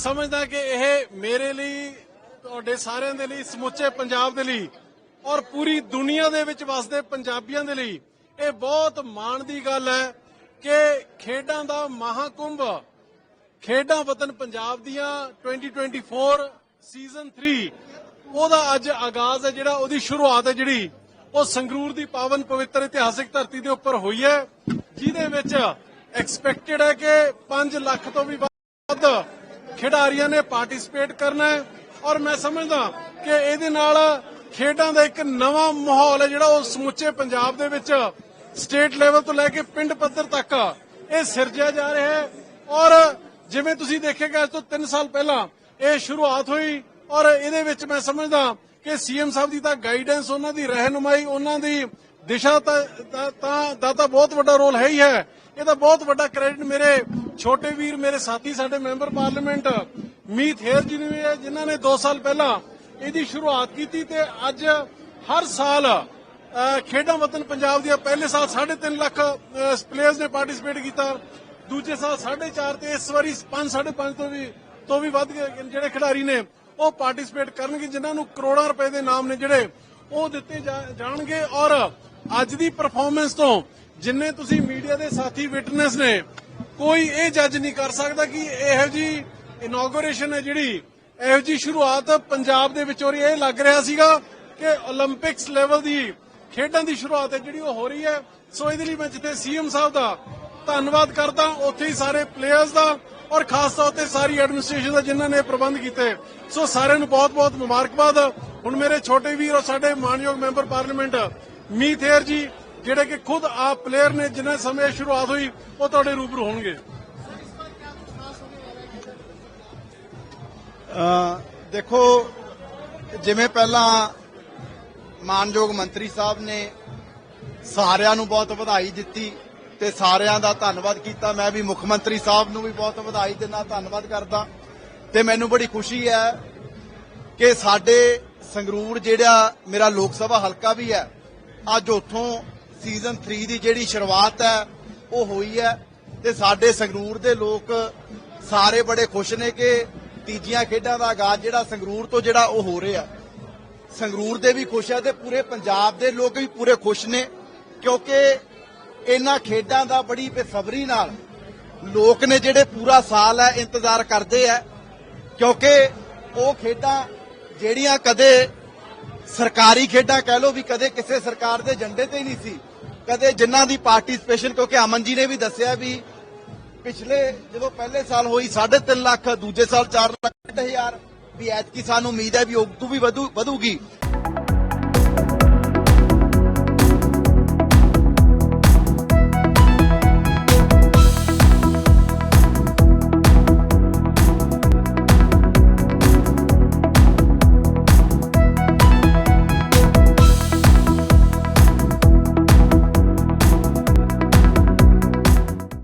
ਸਮਝਦਾ ਕਿ ਇਹ ਮੇਰੇ ਲਈ, ਤੁਹਾਡੇ ਸਾਰਿਆਂ ਦੇ ਲਈ, ਸਮੁੱਚੇ ਪੰਜਾਬ ਦੇ ਲਈ ਔਰ ਪੂਰੀ ਦੁਨੀਆ ਦੇ ਵਿੱਚ ਵਸਦੇ ਪੰਜਾਬੀਆਂ ਦੇ ਲਈ ਇਹ ਬਹੁਤ ਮਾਣ ਦੀ ਗੱਲ ਹੈ ਕਿ ਖੇਡਾਂ ਦਾ ਮਹਾਕੁੰਭ ਖੇਡਾਂ ਵਤਨ ਪੰਜਾਬ ਦੀਆਂ 2024 ਸੀਜ਼ਨ 3 ਉਹਦਾ ਅੱਜ ਆਗਾਜ਼ ਹੈ ਜਿਹੜਾ ਉਹਦੀ ਸ਼ੁਰੂਆਤ ਹੈ ਜਿਹੜੀ ਉਹ ਸੰਗਰੂਰ ਦੀ ਪਾਵਨ ਪਵਿੱਤਰ ਇਤਿਹਾਸਿਕ ਧਰਤੀ ਦੇ ਉੱਪਰ ਹੋਈ ਹੈ, ਜਿਹਦੇ ਵਿੱਚ ਐਕਸਪੈਕਟਡ ਹੈ ਕਿ 5 ਲੱਖ ਤੋਂ ਵੀ ਵੱਧ ਖਿਡਾਰੀਆਂ ਨੇ ਪਾਰਟਿਸਿਪੇਟ ਕਰਨਾ ਹੈ ਔਰ ਮੈਂ ਸਮਝਦਾ ਕਿ ਇਹਦੇ ਨਾਲ ਖੇਡਾਂ ਦਾ ਇੱਕ ਨਵਾਂ ਮਾਹੌਲ ਹੈ ਜਿਹੜਾ ਉਹ ਸਮੁੱਚੇ ਪੰਜਾਬ ਦੇ ਵਿੱਚ ਸਟੇਟ ਲੈਵਲ ਤੋਂ ਲੈ ਕੇ ਪਿੰਡ ਪੱਧਰ ਤੱਕ ਇਹ ਸਿਰਜਿਆ ਜਾ ਰਿਹਾ ਹੈ ਔਰ ਜਿਵੇਂ ਤੁਸੀਂ ਦੇਖੇਗਾ ਅੱਜ ਤੋਂ 3 ਸਾਲ ਪਹਿਲਾਂ ਇਹ ਸ਼ੁਰੂਆਤ ਹੋਈ ਔਰ ਇਹਦੇ ਵਿੱਚ ਮੈਂ ਸਮਝਦਾ ਕਿ ਸੀਐਮ ਸਾਹਿਬ ਦੀ ਤਾਂ ਗਾਈਡੈਂਸ ਉਹਨਾਂ ਦੀ, ਰਹਿਨੁਮਾਈ ਉਹਨਾਂ ਦੀ ਦਿਸ਼ਾ ਤਾਂ, ਤਾਂ- ਦਾ ਬਹੁਤ ਵੱਡਾ ਰੋਲ ਹੈ ਹੀ ਹੈ। ਇਹਦਾ ਬਹੁਤ ਵੱਡਾ ਕ੍ਰੈਡਿਟ ਮੇਰੇ ਛੋਟੇ ਵੀਰ, ਮੇਰੇ ਸਾਥੀ, ਸਾਡੇ ਮੈਂਬਰ ਪਾਰਲੀਮੈਂਟ, ਮੀਤ ਹੇਰ ਜੀ ਨੂੰ ਜਿਨ੍ਹਾਂ ਨੇ 2 ਸਾਲ ਪਹਿਲਾਂ ਇਹਦੀ ਸ਼ੁਰੂਆਤ ਕੀਤੀ ਤੇ ਅੱਜ ਹਰ ਸਾਲ ਖੇਡਾਂ ਵਤਨ ਪੰਜਾਬ ਦੀਆਂ ਪਹਿਲੇ ਸਾਲ 3.5 ਲੱਖ ਪਲੇਅਰਸ ਨੇ ਪਾਰਟਿਸਿਪੇਟ ਕੀਤਾ। ਦੂਜੇ ਸਾਲ 4.5 ਤੇ ਇਸ ਵਾਰੀ 5 5.5 ਤੋਂ ਵੀ ਤੋਂ ਵੀ ਵੱਧ ਜਿਹੜੇ ਖਿਡਾਰੀ ਨੇ, ਉਹ ਪਾਰਟਿਸਿਪੇਟ ਕਰਨਗੇ, ਜਿਨ੍ਹਾਂ ਨੂੰ ਕਰੋੜਾਂ ਰੁਪਏ ਦੇ ਨਾਮ ਨੇ ਜਿਹੜੇ ਉਹ ਦਿੱਤੇ ਜਾਣਗੇ ਔਰ ਅੱਜ ਦੀ ਪਰਫਾਰਮੈਂਸ ਤੋਂ ਜਿੰਨੇ ਤੁਸੀਂ ਮੀਡੀਆ ਦੇ ਸਾਥੀ ਵਿਟਨੈਸ ਨੇ, ਕੋਈ ਇਹ ਜੱਜ ਨਹੀਂ ਕਰ ਸਕਦਾ ਕਿ ਇਹੋ ਜੀ ਇਨੋਗੂਰੇਸ਼ਨ ਹੈ ਜਿਹੜੀ, ਇਹੋ ਜੀ ਸ਼ੁਰੂਆਤ ਪੰਜਾਬ ਦੇ ਵਿੱਚ ਹੋ ਰਹੀ ਹੈ। ਲੱਗ ਰਿਹਾ ਸੀਗਾ ਕਿ 올림픽ਸ ਲੈਵਲ ਦੀ ਖੇਡਾਂ ਦੀ ਸ਼ੁਰੂਆਤ ਹੈ ਜਿਹੜੀ ਉਹ ਹੋ ਰਹੀ ਹੈ। ਸੋ ਇਹਦੇ ਲਈ ਮੈਂ ਜਿੱਥੇ ਸੀਐਮ ਸਾਹਿਬ ਦਾ ਧੰਨਵਾਦ ਕਰਦਾ, ਉੱਥੇ ਹੀ ਸਾਰੇ ਪਲੇਅਰਸ ਦਾ ਔਰ ਖਾਸ ਤੌਰ ਤੇ ਸਾਰੀ ਐਡਮਿਨਿਸਟ੍ਰੇਸ਼ਨ ਦਾ ਜਿਨ੍ਹਾਂ ਨੇ ਪ੍ਰਬੰਧ ਕੀਤੇ। ਸੋ ਸਾਰਿਆਂ ਨੂੰ ਬਹੁਤ-ਬਹੁਤ ਮੁਬਾਰਕਬਾਦ। ਹੁਣ ਮੇਰੇ ਛੋਟੇ ਵੀਰ ਔਰ ਸਾਡੇ ਮਾਨਯੋਗ ਮੈਂਬਰ ਪਾਰਲੀਮੈਂਟ ਮੀਤ ਜੀ, ਜਿਹੜੇ ਕਿ ਖੁਦ ਆਪ ਪਲੇਅਰ ਨੇ, ਜਿੰਨੇ ਸਮੇਂ ਇਹ ਸ਼ੁਰੂਆਤ ਹੋਈ, ਉਹ ਤੁਹਾਡੇ ਰੂਬਰੂ ਹੋਣਗੇ। ਦੇਖੋ, ਜਿਵੇਂ ਪਹਿਲਾਂ ਮਾਨਯੋਗ ਮੰਤਰੀ ਸਾਹਿਬ ਨੇ ਸਾਰਿਆਂ ਨੂੰ ਬਹੁਤ ਵਧਾਈ ਦਿੱਤੀ ਤੇ ਸਾਰਿਆਂ ਦਾ ਧੰਨਵਾਦ ਕੀਤਾ, ਮੈਂ ਵੀ ਮੁੱਖ ਮੰਤਰੀ ਸਾਹਿਬ ਨੂੰ ਵੀ ਬਹੁਤ ਵਧਾਈ ਤੇ ਧੰਨਵਾਦ ਕਰਦਾ। ਤੇ ਮੈਨੂੰ ਬੜੀ ਖੁਸ਼ੀ ਹੈ ਕਿ ਸਾਡੇ ਸੰਗਰੂਰ ਜਿਹੜਾ ਮੇਰਾ ਲੋਕ ਸਭਾ ਹਲਕਾ ਵੀ ਹੈ ਅੱਜ ਉੱਥੋਂ ਸੀਜ਼ਨ 3 ਦੀ ਜਿਹੜੀ ਸ਼ੁਰੂਆਤ ਹੈ, ਉਹ ਹੋਈ ਹੈ ਤੇ ਸਾਡੇ ਸੰਗਰੂਰ ਦੇ ਲੋਕ ਸਾਰੇ ਬੜੇ ਖੁਸ਼ ਨੇ ਕਿ ਤੀਜੀਆਂ ਖੇਡਾਂ ਦਾ ਆਗਾਜ਼ ਜਿਹੜਾ ਸੰਗਰੂਰ ਤੋਂ ਜਿਹੜਾ ਉਹ ਹੋ ਰਿਹਾ। ਸੰਗਰੂਰ ਦੇ ਵੀ ਖੁਸ਼ ਹੈ ਤੇ ਪੂਰੇ ਪੰਜਾਬ ਦੇ ਲੋਕ ਵੀ ਪੂਰੇ ਖੁਸ਼ ਨੇ, ਕਿਉਂਕਿ ਇਹਨਾਂ ਖੇਡਾਂ ਦਾ ਬੜੀ ਬੇਸਬਰੀ ਨਾਲ ਲੋਕ ਨੇ ਜਿਹੜੇ ਪੂਰਾ ਸਾਲ ਹੈ ਇੰਤਜ਼ਾਰ ਕਰਦੇ ਆ ਕਿਉਂਕਿ ਉਹ ਖੇਡਾਂ ਜਿਹੜੀਆਂ ਕਦੇ ਸਰਕਾਰੀ ਖੇਡਾਂ ਕਹਿ ਲਓ ਵੀ ਕਦੇ ਕਿਸੇ ਸਰਕਾਰ ਦੇ ਏਜੰਡੇ ਤੇ ਹੀ ਨਹੀਂ ਸੀ। ਕਦੇ ਜਿਨ੍ਹਾਂ ਦੀ ਪਾਰਟਿਸਿਪੇਸ਼ਨ, ਕਿਉਂਕਿ ਅਮਨ ਜੀ ਨੇ ਵੀ ਦੱਸਿਆ ਵੀ ਪਿਛਲੇ ਜਦੋਂ ਪਹਿਲੇ ਸਾਲ ਹੋਈ 3.5 ਲੱਖ, ਦੂਜੇ ਸਾਲ 4 ਲੱਖ ਹਜ਼ਾਰ, ਵੀ ਐਤਕੀ ਸਾਨੂੰ ਉਮੀਦ ਹੈ ਵੀ ਉਹ ਵੀ ਵਧੂ ਵਧੂਗੀ।